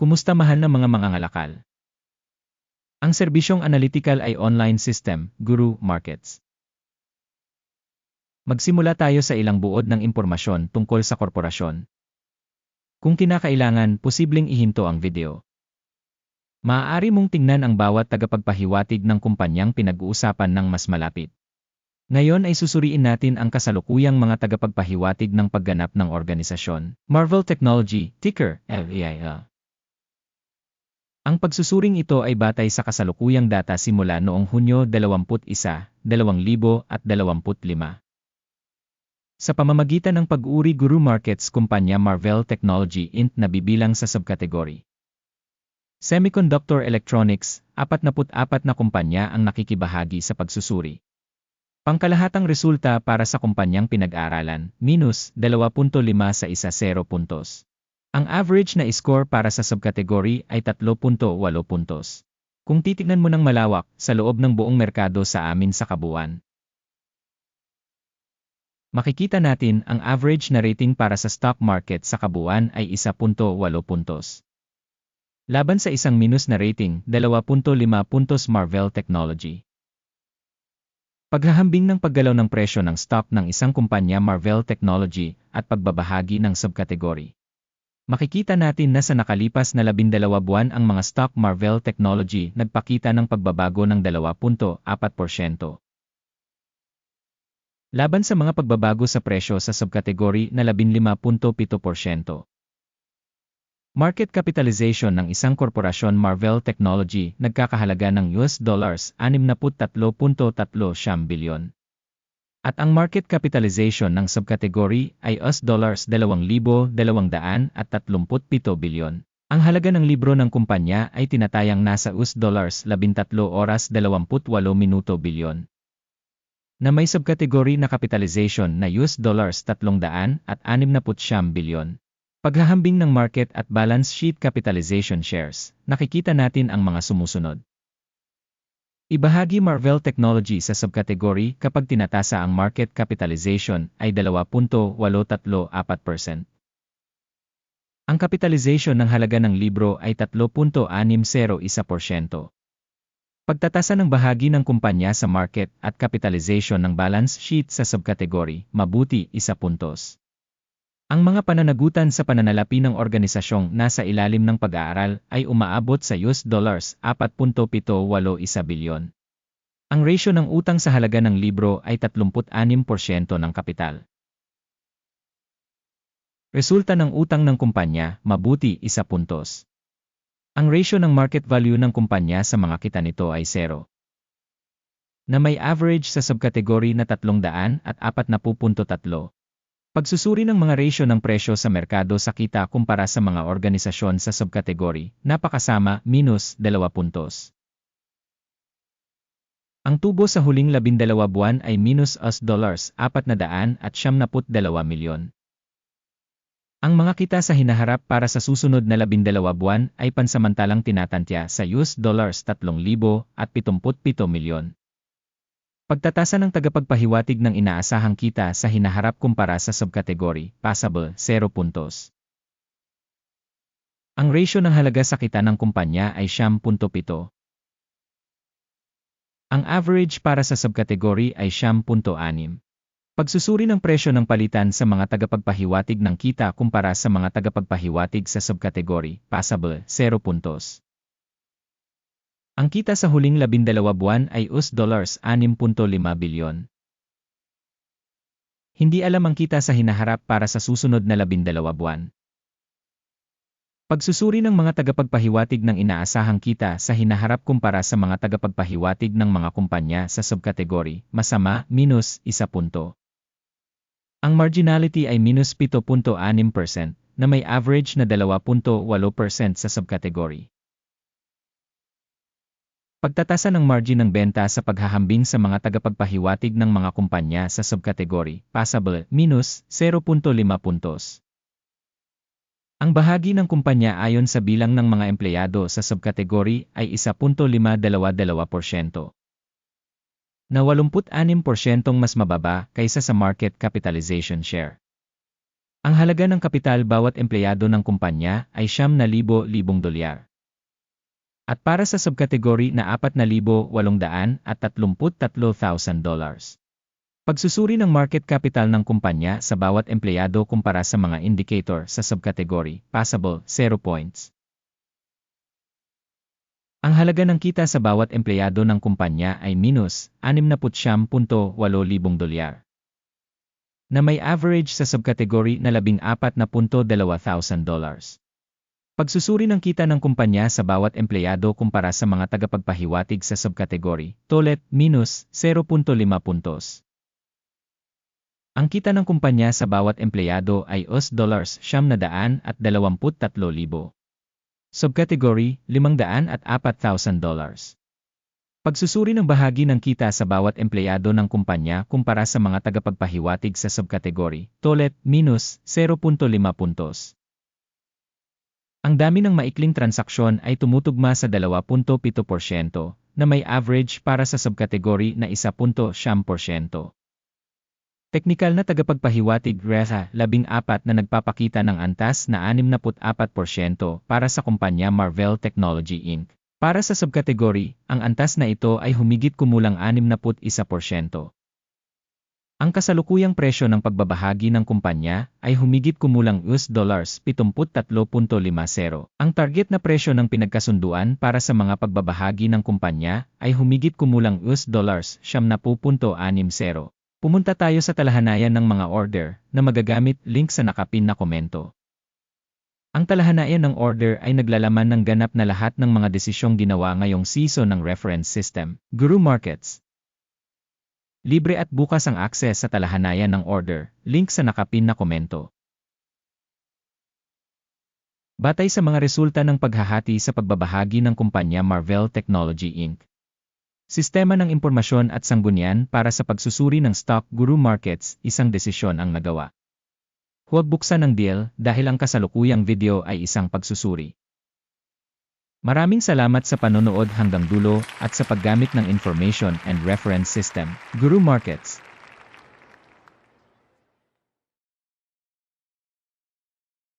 Kumusta mahal na mga mangangalakal? Ang serbisyong analytical ay online system, Guru Markets. Magsimula tayo sa ilang buod ng impormasyon tungkol sa korporasyon. Kung kinakailangan, posibleng ihinto ang video. Maaari mong tingnan ang bawat tagapagpahiwatig ng kumpanyang pinag-uusapan ng mas malapit. Ngayon ay susuriin natin ang kasalukuyang mga tagapagpahiwatig ng pagganap ng organisasyon. Marvel Technology, ticker, LEIL. Ang pagsusuring ito ay batay sa kasalukuyang data simula noong Hunyo 21, 2025. Sa pamamagitan ng pag-uri Guru Markets kumpanya Marvel Technology Inc. na bibilang sa subkategory. Semiconductor Electronics, 44 na kumpanya ang nakikibahagi sa pagsusuri. Pangkalahatang resulta para sa kumpanyang pinag-aralan, minus 2.5 sa isa 0 puntos. Ang average na score para sa subkategory ay 3.8 puntos. Kung titignan mo ng malawak sa loob ng buong merkado sa amin sa kabuuan, makikita natin ang average na rating para sa stock market sa kabuuan ay 1.8 puntos. Laban sa isang minus na rating, 2.5 puntos Marvell Technology. Paghahambing ng paggalaw ng presyo ng stock ng isang kumpanya Marvell Technology at pagbabahagi ng subkategory. Makikita natin na sa nakalipas na labindalawa buwan ang mga stock Marvell Technology nagpakita ng pagbabago ng 2.4%. Laban sa mga pagbabago sa presyo sa subkategory na 15.7%. Market capitalization ng isang korporasyon Marvell Technology nagkakahalaga ng US dollars 63.3 bilyon. At ang market capitalization ng subkategory ay US dollars 2,237 bilyon. Ang halaga ng libro ng kumpanya ay tinatayang nasa US dollars 13 oras 28 minuto bilyon. Na may subkategory na capitalization na US dollars 300 at 60 bilyon. Paghahambing ng market at balance sheet capitalization shares, nakikita natin ang mga sumusunod. Ibahagi Marvell Technology sa subkategory kapag tinatasa ang market capitalization ay 2.834%. Ang capitalization ng halaga ng libro ay 3.601%. Pagtatasa ng bahagi ng kumpanya sa market at capitalization ng balance sheet sa subkategory, mabuti, 1 puntos. Ang mga pananagutan sa pananalapi ng organisasyong nasa ilalim ng pag-aaral ay umaabot sa US dollars 4.781 bilyon. Ang ratio ng utang sa halaga ng libro ay 36% ng kapital. Resulta ng utang ng kumpanya, mabuti, 1 puntos. Ang ratio ng market value ng kumpanya sa mga kita nito ay 0. Na may average sa subkategory na 300 at 40.3. Pagsusuri ng mga ratio ng presyo sa merkado sa kita kumpara sa mga organisasyon sa subkategory, napakasama, minus 2 puntos. Ang tubo sa huling labindalawa buwan ay minus US dollars 400 at 72 milyon. Ang mga kita sa hinaharap para sa susunod na labindalawa buwan ay pansamantalang tinatantya sa US dollars 3,000 at 77 milyon. Pagtatasa ng tagapagpahiwatig ng inaasahang kita sa hinaharap kumpara sa subkategory, passable, 0 puntos. Ang ratio ng halaga sa kita ng kumpanya ay 7. Ang average para sa subkategory ay 7.6. Pagsusuri ng presyo ng palitan sa mga tagapagpahiwatig ng kita kumpara sa mga tagapagpahiwatig sa subkategory, passable, 0 puntos. Ang kita sa huling labindalawa buwan ay US dollars 6.5 bilyon. Hindi alam ang kita sa hinaharap para sa susunod na labindalawa buwan. Pagsusuri ng mga tagapagpahiwatig ng inaasahang kita sa hinaharap kumpara sa mga tagapagpahiwatig ng mga kumpanya sa subkategory, masama, minus, isa punto. Ang marginality ay minus 7.6% na may average na 2.8% sa subkategory. Pagtatasa ng margin ng benta sa paghahambing sa mga tagapagpahiwatig ng mga kumpanya sa subkategory, passable, minus 0.5 puntos. Ang bahagi ng kumpanya ayon sa bilang ng mga empleyado sa subkategory ay 1.522%. Na 86% mas mababa kaysa sa market capitalization share. Ang halaga ng kapital bawat empleyado ng kumpanya ay siyam na libo libong dolyar. At para sa subkategory na 4,833,000 dollars. Pagsusuri ng market capital ng kumpanya sa bawat empleyado kumpara sa mga indicator sa subkategory, passable, 0 points. Ang halaga ng kita sa bawat empleyado ng kumpanya ay minus 69.8,000 dolyar na may average sa subkategory na 14.2,000 dollars. Pagsusuri ng kita ng kumpanya sa bawat empleyado kumpara sa mga tagapagpahiwatig sa subkategory, tolet, minus 0.5 puntos. Ang kita ng kumpanya sa bawat empleyado ay US dollars siyam na daan at 23,000. Subkategory, 500 at 4,000 dollars. Pagsusuri ng bahagi ng kita sa bawat empleyado ng kumpanya kumpara sa mga tagapagpahiwatig sa subkategory, tolet, minus 0.5 puntos. Ang dami ng maikling transaksyon ay tumutugma sa 2.7% na may average para sa subkategory na 1.7%. Teknikal na tagapagpahiwatig RESA 14 na nagpapakita ng antas na 64% para sa kumpanya Marvell Technology Inc. Para sa subkategory, ang antas na ito ay humigit kumulang 61%. Ang kasalukuyang presyo ng pagbabahagi ng kumpanya ay humigit kumulang US dollars 73.50. Ang target na presyo ng pinagkasunduan para sa mga pagbabahagi ng kumpanya ay humigit kumulang US dollars 70.60. Pumunta tayo sa talahanayan ng mga order na magagamit link sa nakapin na komento. Ang talahanayan ng order ay naglalaman ng ganap na lahat ng mga desisyong ginawa ngayong season ng reference system, Guru Markets. Libre at bukas ang access sa talahanayan ng order, link sa nakapin na komento. Batay sa mga resulta ng paghahati sa pagbabahagi ng kumpanya Marvell Technology Inc. Sistema ng impormasyon at sanggunian para sa pagsusuri ng stock Guru Markets, isang desisyon ang nagawa. Huwag buksan ang deal dahil ang kasalukuyang video ay isang pagsusuri. Maraming salamat sa panonood hanggang dulo at sa paggamit ng Information and Reference System, Guru Markets.